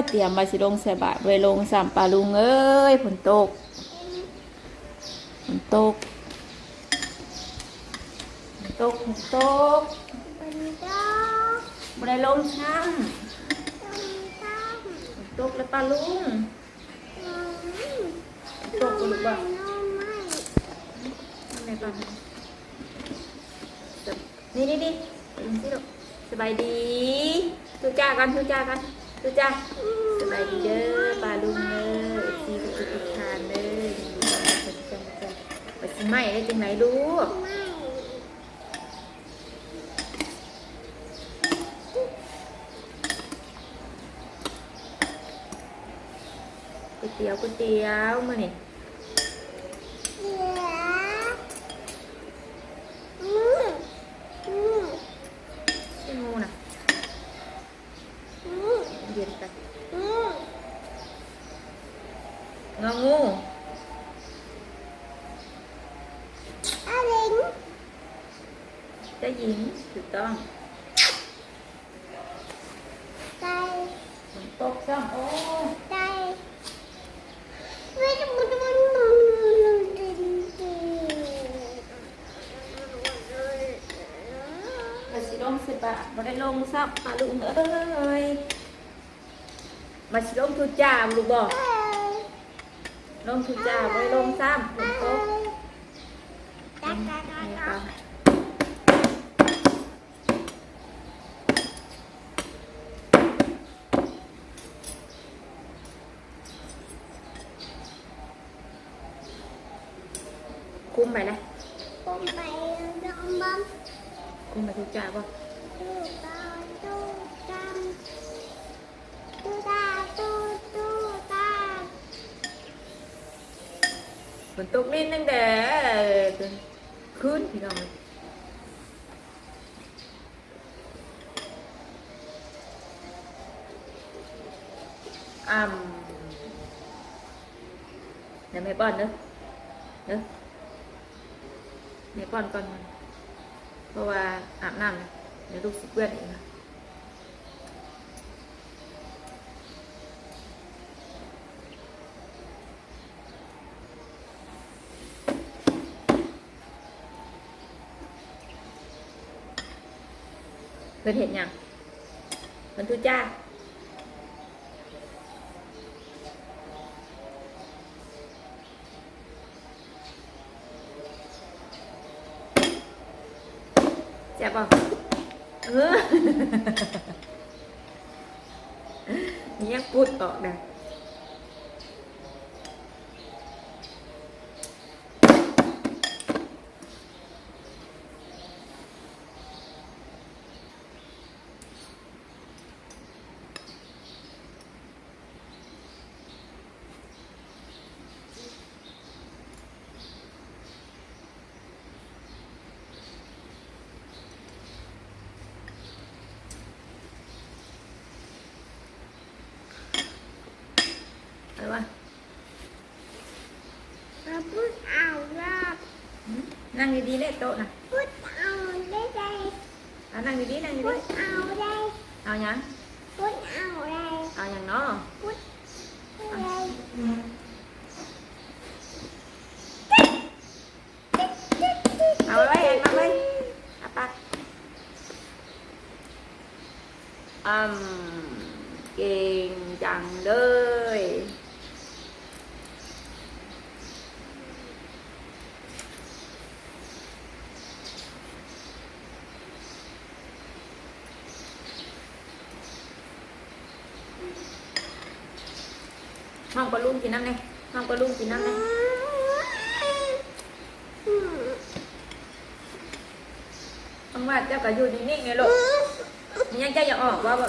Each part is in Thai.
ยเตรียมมาสิลงใส่บาตรไว้ลงสามปลาลุงเอ้ยฝนตกฝนตกฝนตกฝนตกเป็นดอกบ่ไดลงช้ำต้มฝนตกแล้วปลาลุงต้มฝนตกบ่ลูกบ่น้องไม่ปลานี่นี่นี่ลงสิลูกสบายดีทุจ้ากันทุจ้ากัน ทุจ้าสบายดีเด้อปลาลุงเด้อซีไปอุดทานเด้ออยู่บ้านเป็นจังจังไปสิไหมได้จังไหนลูกไม่ก๋วยเตี๋ยวก๋วยเตี๋ยวมาเนี่ยหลือมือมือ ที่งูน่ะ มือ เย็นไป มือง องู อะไรน เจะหญิงถูกต้อง ใจ ฝนตกซ้ำโอ้ย ใจไม่ต้องมันมันมันไปสิลงสิบะบ่ได้ลงซ้ำปลาลุงเอ้ยมาสิลงทุจ้าลูกบ่ลงทุจ้าบ่ได้ลงซ้ำฝนตกตักตักตักตัก คุ้มไปเลย ผมไปดองบัม คุ้มไปทุกจ้าบ่ตู้ตาตู้ตามตู้ตาตู้นนิดนึงแต่คืนพี่น้องอ่ำเดี๋ยวแม่ป้อนเนอะเนอะแม่ป้อนก่อนมัน เพราะว่าอาบน้ำเดี๋ยวลูกสิเปื้อนเองนะเพิ่นเห็นยังเพิ่นทุจ้า เจ็บป่ะเออ นี่ยังพูดออกได้อะไรวะ เราพูดเอารอบ หืม นั่งดีๆเลยโต๊ะนะพูดเอาได้ใจเอานั่งดีๆนั่งพูดีดเอาได้ๆเอาหยัง พูดเอาได้ เอาหยังเนาะ พูดอะไร เอาไว้เองมาเลยเอาปากอืมเก่งจังเลย ห้องปลาลุงกินน้ำเลยห้องปลาลุงกินน้ำเลยห้องว่าเจ้าก็อยู่นิ่งๆไงลูกมันยังเจ้าอยากออกว่าบ่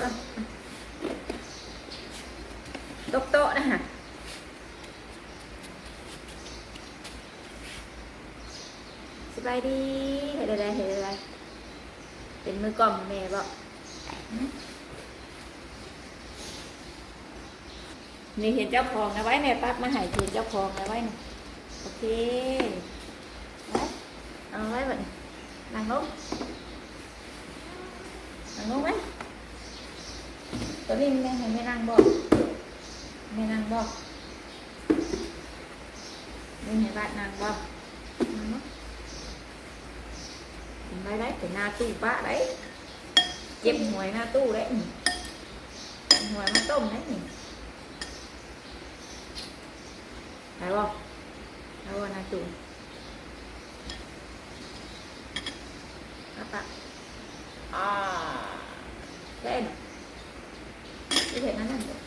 ตกโต๊ะนะฮะสบายดีเห็นอะไรเห็นอะไรเป็นมือกล้องแม่บ่หืม นี่เห็นเจ้าของนะไว้แม่ปั๊บมาหายเห็นเจ้าของนะไว้นะโอเคไว้เอาไว้แบบนี้นั่งลงนั่งลงไหมตัวนี้แม่ให้แม่นั่งบอกแม่นั่งบอกแม่ให้บ้านนั่งบอกนั่งเนาะเห็นไหมได้แต่หน้าตู้ป้า đấy เจ็บหวยหน้าตู้ đấy ừ. หวยมาต้ม đấy ไหน บอกไหนบอกหน้าตู้อาปะอ่าเล่นไม่เห็นนั่นนั่นเลย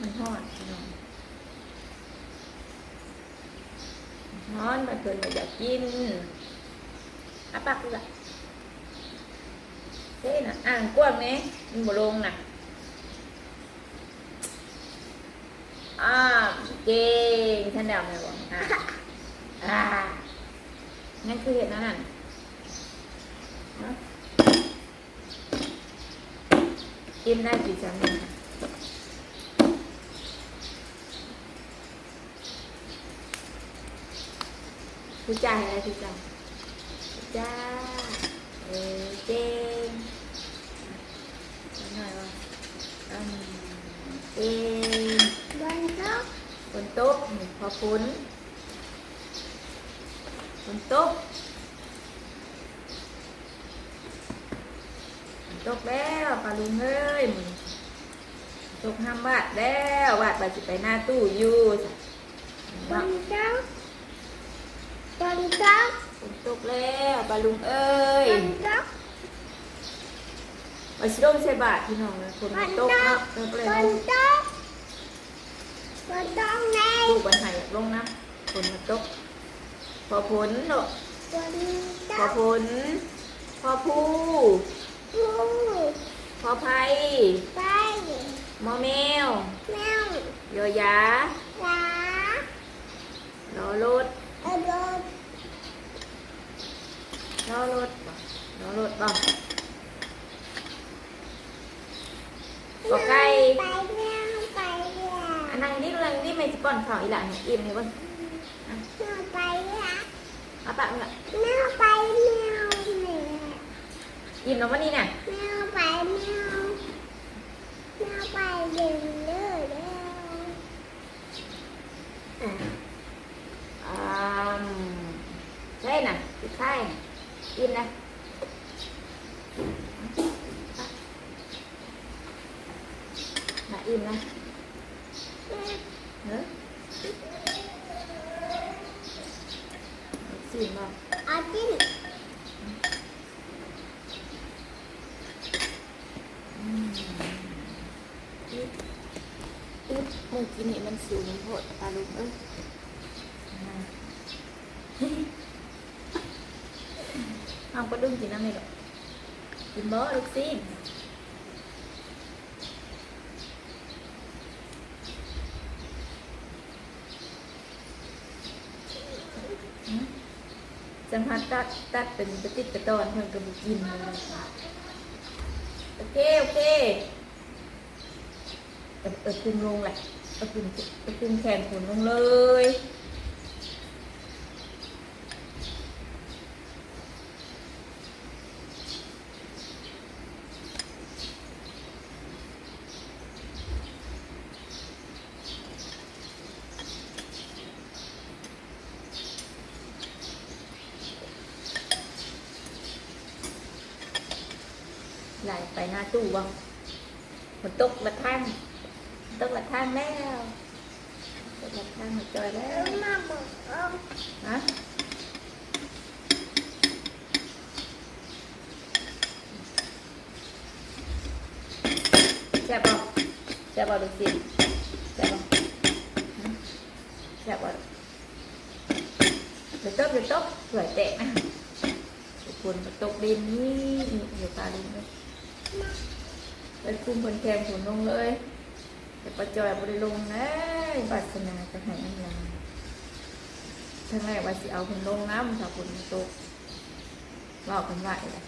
มันทอดพี่น้องมั นทอดมันเกินมาอยากกินอาปากเลยเฮ้ยนะอ่างกว้างเนี่ยมันบ่ลงน่ะอ่าเก่งท่านเดาไหมบอกอ่าอ่านั่นคือเหตุนั้นน่ะเนาะกินได้กี่จานเนี่ย ทุจ่ายอะไรทุจ่ายทุจ่ายเออเก่งเอาหน่อยว่าอืมเก่งบนโต๊ะฝนตกนี่พอฝนฝนตกฝนตกแล้วปลาลุงเอ้ยมึงตกห้ามบาดแล้วบาดบาดสิไปหน้าตู้อยู่จ้ะบนโต๊ะบ นโต๊ะฝนตกแล้วปลาลุงเอ้ยบนโต๊ะมาชิลงใส่บาทพี่น้องนะฝนมันตกเนาะเออก็เลยบเอานโต๊ะบนโต๊ะไหนลูกบันไห้อยากลงนะฝนมันตก พอฝนเนาะบนพอโต๊ะฝนพอผู้ปูพอไผ่ไปมอแมว แมวยอยา หลารอรถ เออโด นรอรถบ่รอรถบ่บอไก่ไปแมวไปแล้วอันนั้นนี่เรื่องนี่ไม่สิป้อนข้าวอีหล่ะเนี่ยอิ่มนี่เบ่แมวไปแล้วเอาปากมึงอะแมวไปแมวแมวอิ่มแล้ววันนี้น่ะแมวไปแมวแมวไปเดินเลยแล้วอ่าอืมใช่น่ะสิใช่ อิ่มนะน่ะอิ่มนะเนอะสิบ่เอาจิ้นอึ๊บอึ๊บมือกินนี่มันสูงโพดตาลุกเอ้ย เอาก็ดึงกินน้ำไม่หรอกกินบ่ลูกซิ่งหืมจังหวัดตัดตัดเป็นกระติดกระตอนเพิ่นก็บ่กินโอเค โอเคเออเออคุมลงแหละเออคุมเออคุมแขนขุนลงเลย ไหลไปหน้าตู้บ้างฝนตกละทั้งตกละทั้งแล้วตกละทั้งมาจอยแล้เอวอมาบอกเอาฮะแซ่บบ่แซ่บบ่ดูสิแซ่บบ่ฮะแซ่บบ่เดี๋ยวตกเดี๋ยวตกสวยแตกนะทุกคนตกดินนี่นี่อยู่ตาดินเลย ไปคุมคนแทงผลลงเลยแต่ประจอยบริลงเลยบัสนาจะให้น้ำลายทั้งแรกว่าสิเอาคนลงน้ำถ้าฝนตกว่าคนไหวเลย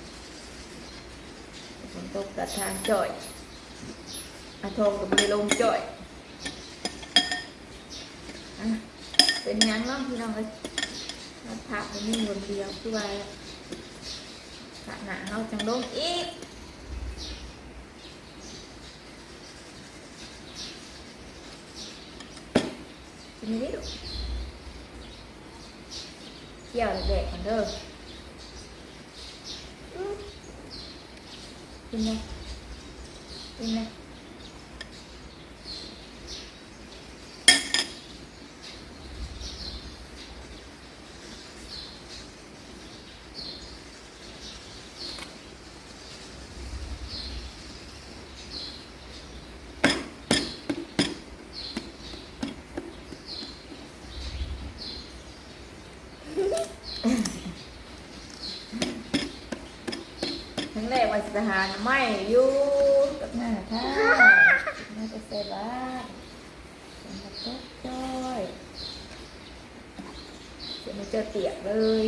ฝนตกกระทางจอยอาทองกับมือลงจอยเป็นยังเนาะพี่น้องเลยเราพักมันมีคนเดียวคือว่าขณะเขาจังลงอีก กินนี่ดิลูกเกี่ยวเด็กๆกันเด้อกินไหมกินไหม ครั้งแรกวันสหารไม่อยู่กับหน้าค่ะน่าจะเสร็จแล้วเป็นมาตกจ้อยจะไม่เจอเตียกเลย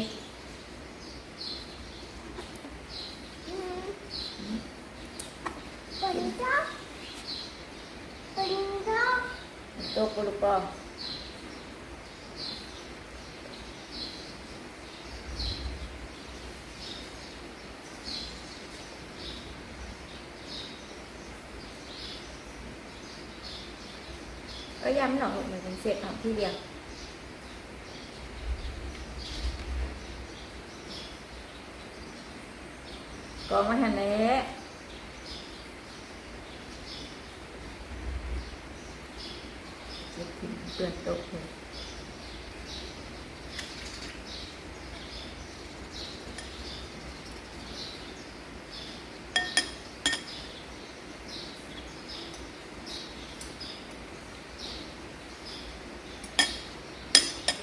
อืมเป็นจ๊อกเป็นจ๊อกตกกระลุก ก็ย้ำหน่อยเหมือนเป็นเศษของที่เดียวกองมาทันแล้วเจ็บถึงเปื้อนตกเลย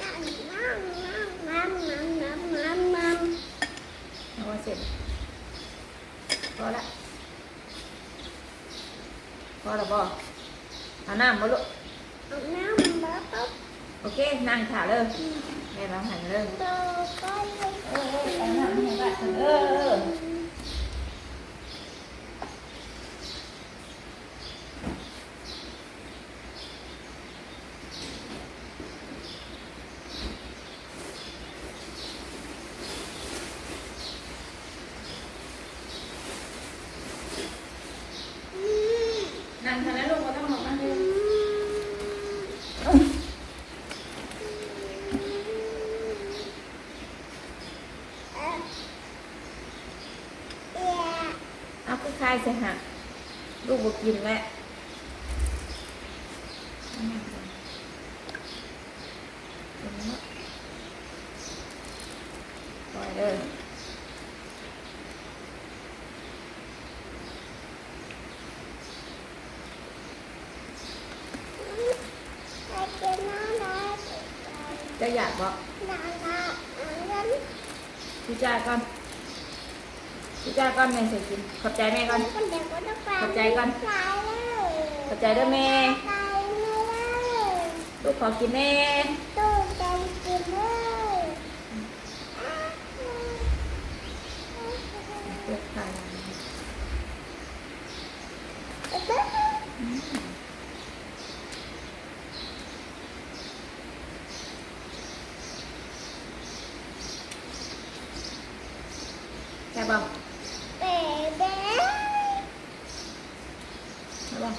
น้ำน้ำน้ำน้ำน้ำน้ำน้ำ เอาไว้เสร็จ พอละพอแล้วบ่เอาน้ำมาลูกเอาน้ำมาปุ๊บโอเค นั่งขาเลยแม่เราหันเลยโตก็เลยเออเออเอาน้ำให้บ้านเออ เออนั่งทางนั้นลูกก็ต้องหลบนั่งเลยเอ่อเอ่อเอาก็คลายใส่หักลูกบอกกินแล้วปล่อยเลย ไปเก็บน้ำได้ จะอยากบอก น้ำน้ำน้ำ พี่จ้าก่อนพี่จ้าก่อนแม่ใส่กิน ขอบใจแม่ก่อนคนเด็กก็ต้องไปขอบใจก่อนตายแล้วขอบใจด้วยแม่ตายแล้วลูกขอกินแม่ตู้เต็มกินเลยเลือกทาน แค่บอก เบ๊เบ๊ แค่บอก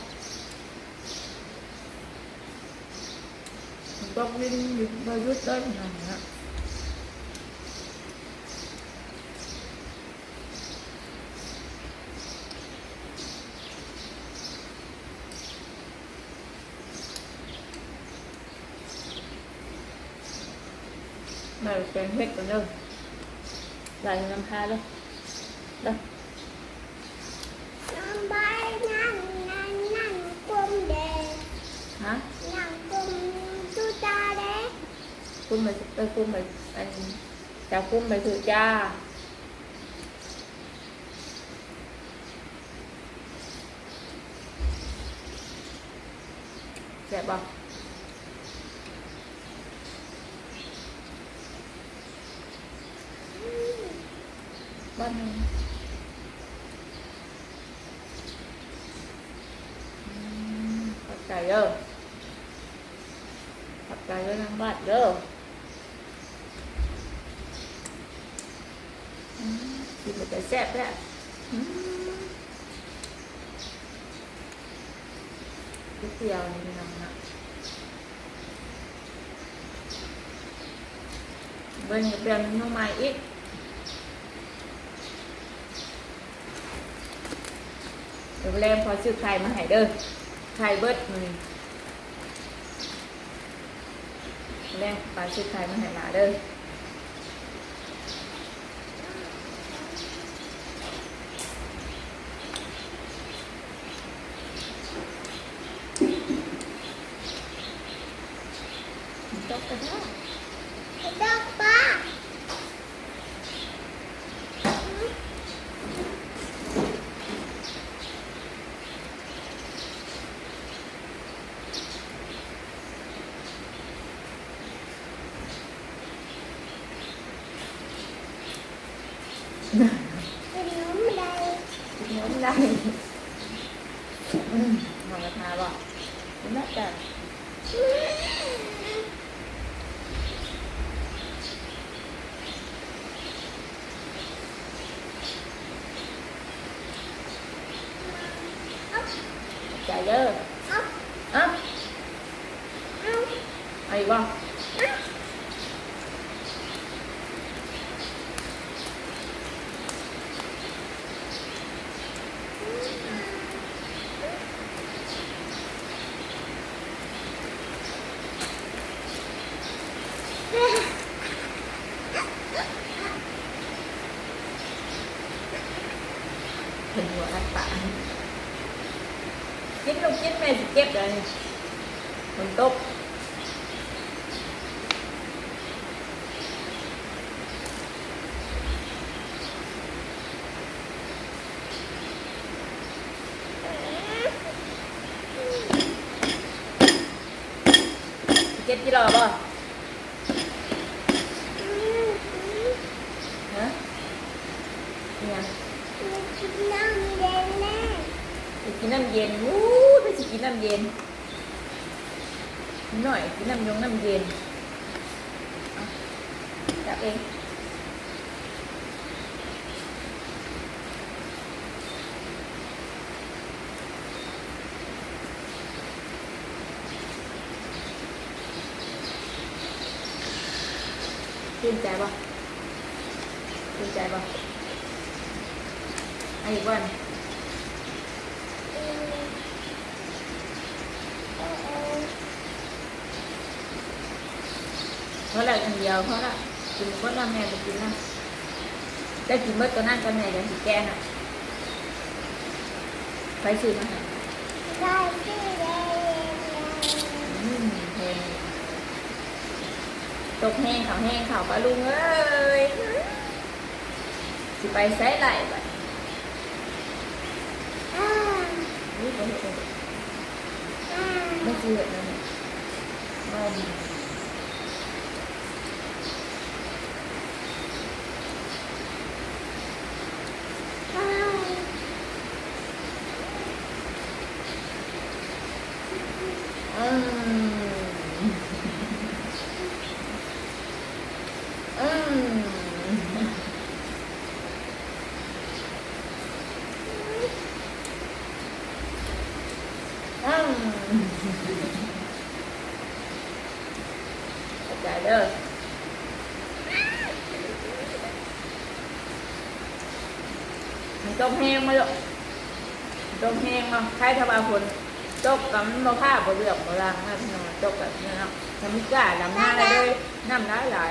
ต้องวิ่งหยุดมายุดได้ขนาดนี้มาแกงเผ็ดก่อนเด้อใส่น้ำพาเลยเด้อ น้ำใบนั่งนั่งนั่งกลมเด็ก ฮะ นั่งกลมตู้ตาเด็ก คุณไปไปคุณไปอันจะคุณไปถือจ้าเจ็บบ่บ้านนี้อืมใจเด้อขอบใจเด้อทางบ้านเด้ออืมกินมันจะ แซ่บแท้อืมก๋วยเตี๋ยวนี่น้องนะเบิ้ลเปลี่ยนเมนูใหม่อีกเดี๋ยวแรงพอซื้อไข่มาให้เด้อไข่เบิดมือแรงพอซื้อไข่มาให้หลาเด้อตกกันแล้ว ไอ้ดอกป้า เป็นน้ำใด กินน้ำ ได้อืมหมอกระทาบ่คุณน่าจะเอาใจเด้อเอาเอ้าเอาเอาอีกบ่ถึงหัวอัดปากกินลูกกินแม่สิเก็บเลยมันตก เก็บกี่รอบบ่ฮะเนี่ยกินน้ำแดงแน่ ไปกินน้ำเย็นอู้ไปสิกินน้ำเย็นหน่อยกินน้ำยงน้ำเย็นเอาจับเอง ชื่นใจป่ะชื่นใจป่ะไอ้วันเพราะอะไรอันเดียวเพราะละกินเมื่อแม่ไปกินนะได้กินเมื่อตัวนั่นกันแม่ยังสิแกน่ะไปซื้อมาให้ได้ที่แดง อืมแพง ตกแห้งเขาวแห้งเขาวปลาลุงเอ้ยสิไปใช้ไหลไปอ่านี่ไปเถอะอ่าไม่เชื่อนะเนี่ยว่าดี อ่า อืมอืมอืมเข้าใจเด้อมัน ต้มแห้งมาลูกต้มแห้งมาใครทำอาผลตกกับมันบ่ผ้าบ่เลือกบ่ล้างนะพี่น้องตกแบบนี้เนาะทำไม่กล้าดำหน้าเลยน้ำร้ายหลาย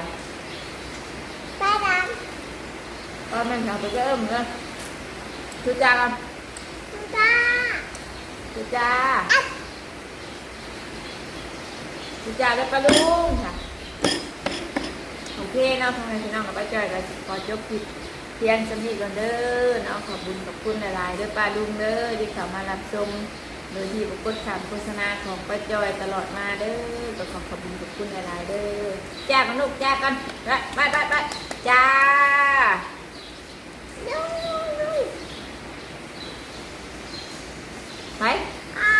ตาดก็แม่งทำไปก็เอิ่มเลยทุจ้ากันำตาทุจ้าทุจ้าได้ปลาลุงค่ะโอเคเนาะทางไหนพี่น้องกับป้าจ้อยก็สิขอจบคลิป เพียงสำนีก่อนเด้อเนาะขอบคุณขอบคุณหลายๆเด้อป้าลุงเด้อที่เข้ามารับชมโดยที่บุกดคำโฆษณาของป้าจ้อยตลอดมาเด้อก็ขอขอบคุณขอบคุณหลายๆเด้อจ้ากันลูกจ้ากันไปไปไปไปจ้าดูดูไปอ่า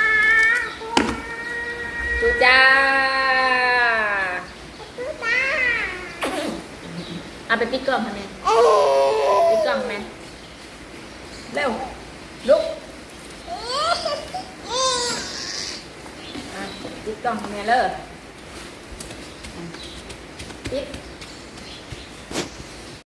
จ้าดูตาเอาไปปิดกล่องค่ะแม่ เอ๊ปิดกล่องแม่เร็วลุกะอะปิดกล่องค่ะแม่เลยปิด